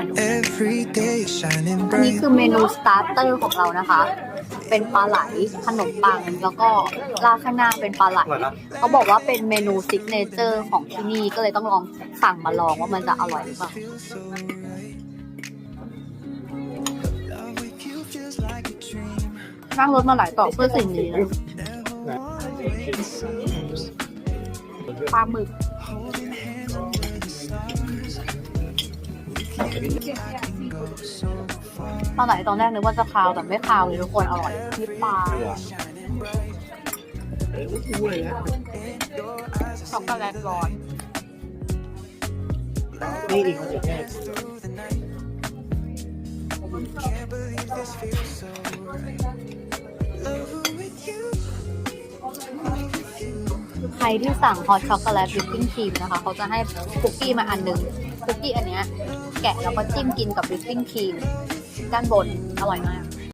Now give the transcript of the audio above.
อันนี้ bright. คือเมนูสตาร์เตอร์ของเรานะคะ เป็นปลาไหลขนมปัง แล้วก็ราดข้างหน้าเป็นปลาไหลเขาบอกว่าเป็นเมนูซิกเนเจอร์ของที่นี่ก็เลยต้องลองสั่งมาลองว่ามันจะอร่อยหรือเปล่า Love with you feels like a dream. นั่งรถมาหลายต่อเพื่อสิ่งนี้นะปลาหมึก ปลาไหลตอนแรกนึกว่าจะคาวแต่ไม่คาวเลยทุกคนอร่อยมีปลาช็อกโกแลตร้อนนี่อีกคนจะแค่ใครที่สั่งฮอตช็อกโกแลตวิปปิ้งครีมนะคะ เขาจะให้คุกกี้มาอันหนึง คุกกี้อันเนี้ยแกะแล้วก็จิ้มกินกับวิปปิ้งครีมด้านบนอร่อยมาก